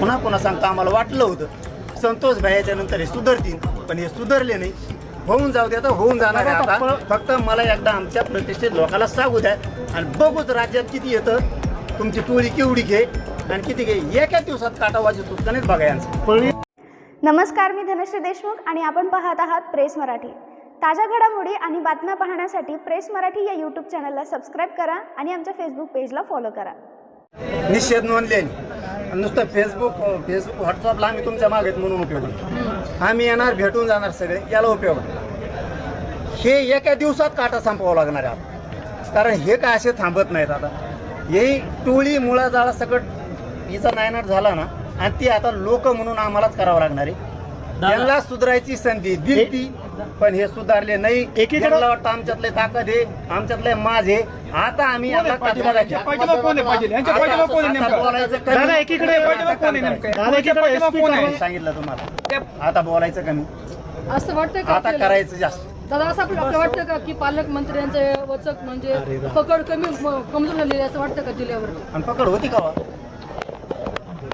पुन्हा पुन्हा सांगतो आम्हाला वाटलं होतं. संतोष भाईच्या नंतर हे सुधारतील पण हे सुधारले नाही. होऊन जाऊ द्या तर होऊन जाणार आहे आता. फक्त मला एकदा आमच्या प्रतिष्ठित लोकांना सांगू द्या. आणि बघूच राज्यात किती येतं. तुमची टोळी केवढी घे आणि किती घे. एका दिवसात काटावाजी तुटकणीच बघा यांचं. नमस्कार मी धनश्री देशमुख आणि आपण पाहत आहात प्रेस मराठी. ताज्या घडामोडी आणि बातम्या पाहण्यासाठी प्रेस मराठी या यूट्यूब चॅनलला सबस्क्राईब करा आणि आमच्या फेसबुक पेजला फॉलो करा. निषेध नोंदलेली आणि नुसतं फेसबुक फेसबुक व्हॉट्सअपला आम्ही तुमच्या मागेत म्हणून उपयोग. आम्ही येणार भेटून जाणार सगळे याला उपयोग. हे एका दिवसात काटा संपवावं लागणार आहे आता. कारण हे काय असे थांबत नाहीत आता. ही टोळी मुळा जाळा सगळं हिचा नायनाट झाला ना आणि ती आता लोक म्हणून आम्हालाच करावं लागणार आहे. त्यांना सुधारायची संधी दिली ती पण हे सुधारले नाही. एकीकडे- वाटतं आमच्यातले ताकद आहे आमच्यातले माझ आता आम्ही आता? सांगितलं तुम्हाला. आता बोलायचं कमी. असं वाटतं का आता आपल्याला? करायचं जास्त. दादा असं आपलं आपलं वाटतं का की पालकमंत्र्यांचं वचक म्हणजे पकड कमी कमजोर झालेली असं वाटतं का जिल्ह्यावर? आणि पकड होती का वा?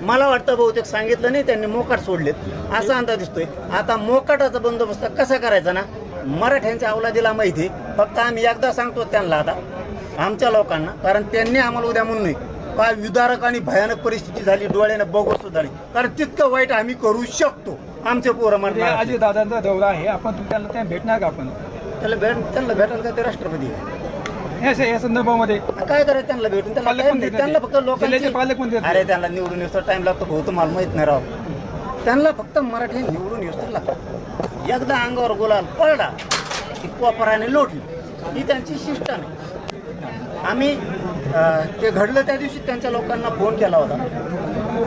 मला वाटतं बहुतेक सांगितलं नाही त्यांनी मोकाट सोडलेत. असा अंदाज दिसतोय. आता मोकाटाचा बंदोबस्त कसा करायचा ना? मराठ्यांच्या अवलादीला माहिती. फक्त आम्ही एकदा सांगतो त्यांना आता आमच्या लोकांना कारण त्यांनी आम्हाला उद्या म्हणून काय विदारक आणि भयानक परिस्थिती झाली डोळ्यानं बघू सुद्धा नाही. कारण तितकं वाईट आम्ही करू शकतो आमचे पोरं उद्या म्हणणार अजितदादांचा दौरा आहे. आपण त्याला त्या भेटणार का आपण? त्याला भेट त्यांना भेटायला का ते राष्ट्रपती या या संदर्भामध्ये काय करायचं त्यांना भेटून? त्यांना नाही. त्यांना फक्त जिल्ह्याचे लोकांची आहेत. अरे त्यांना निवडून येतो टाइम लागतो भाऊ तुम्हाला माहीत नाही राव. त्यांना फक्त मराठी निवडून येतो लागतं. एकदा अंगावर गुलाल पडला की कोपराने लोटली. ही त्यांची शिष्ट नाही आम्ही अं, ते घडलं त्या दिवशी त्यांच्या लोकांना फोन केला होता.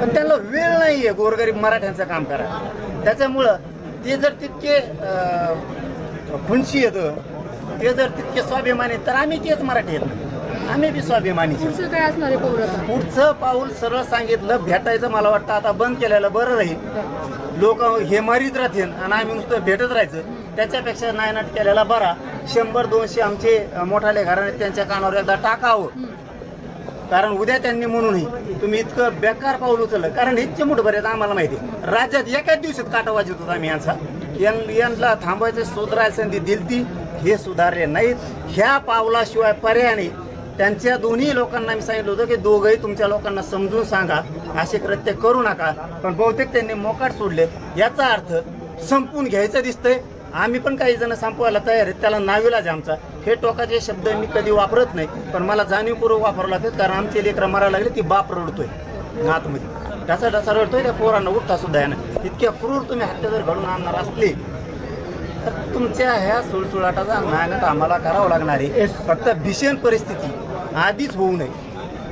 पण त्यांना वेळ नाही आहे गोरगरीब मराठ्यांचं काम करायला. त्याच्यामुळं ते जर तितके अं, खुनशी येतं ते जर तितके स्वाभिमानी आहेत, तर आम्ही तेच मराठी आहेत. आम्ही बी स्वाभिमानी पुढचं काय असणार आहे पौर आता? पुढचं पाऊल सरळ सांगितलं भेटायचं मला वाटतं. आता बंद केलेलं बरं राहील. लोक हे मारीत राहतील आणि आम्ही नुसतं भेटत राहायचं. त्याच्यापेक्षा नायनाट केलेला बरा. शंभर दोनशे आमचे मोठाले घराणे त्यांच्या कानावर एकदा टाकावं. कारण उद्या त्यांनी म्हणूनही तुम्ही इतकं बेकार पाऊल उचललं. कारण हे चिमूट भरेत आम्हाला माहिती. राज्यात एकाच दिवसात काटा वाजत होता आम्ही यांचा. यांना थांबायचं सुधारायला संधी दिलती. हे सुधारले नाहीत. ह्या पावलाशिवाय पर्याय त्यांच्या दोन्ही लोकांना मी सांगितलं होतं की दोघंही तुमच्या लोकांना समजून सांगा. असे कृत्य करू नका. पण बहुतेक त्यांनी मोकाट सोडले. याचा अर्थ संपून घ्यायचं दिसतंय. आम्ही पण काही जण संपवायला तयार आहेत. त्याला नाविलाज आमचा. हे टोकाचे शब्द मी कधी वापरत नाही. पण मला जाणीवपूर्वक वापरावं लागतात कारण आमचे लेकरं मारायला लागले ती बाप रडतोय. आतमध्ये ढसा ढसा रडतोय त्या पोरांना उठता सुद्धा यानं इतक्या क्रूर तुम्ही हत्या जर घडून आणणार असले तर तुमच्या ह्या सुळसुळाटाचा नायनाट आम्हाला करावं लागणार आहे. फक्त भीषण परिस्थिती आधीच होऊ नये.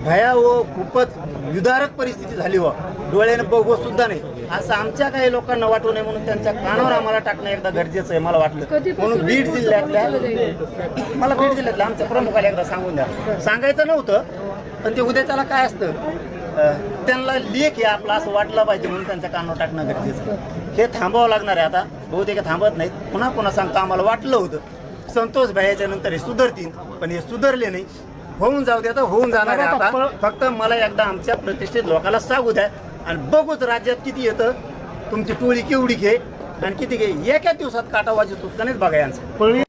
भयावह खूपच विदारक परिस्थिती झाली व डोळ्यानं बघू सुद्धा नाही. असं आमच्या काही लोकांना वाटू नये म्हणून त्यांच्या कानावर आम्हाला टाकणं एकदा गरजेचं आहे मला वाटलं. म्हणून बीड जिल्ह्यातल्या? मला बीड जिल्ह्यातल्या आमच्या प्रमुखाला एकदा सांगून द्या. सांगायचं नव्हतं पण ते उद्याच्याला काय असतं? त्यांना लेख आहे आपला असं वाटलं पाहिजे म्हणून त्यांच्या कानावर टाकणं गरजेचं. हे थांबावं लागणार आहे आता. बहुतेक थांबत नाहीत. पुन्हा पुन्हा सांगतो आम्हाला वाटलं होतं. संतोष भाईच्या नंतर हे सुधारतील पण हे सुधारले नाही. होऊन जाऊ द्या तर होऊन जाणार आहे आता. फक्त मला एकदा आमच्या प्रतिष्ठित लोकांना सांगू द्या आणि बघूच राज्यात किती येतं. तुमची टोळी केवढी घे आणि किती घे. एका दिवसात काटावाजी तुटकणीच बघा यांचं.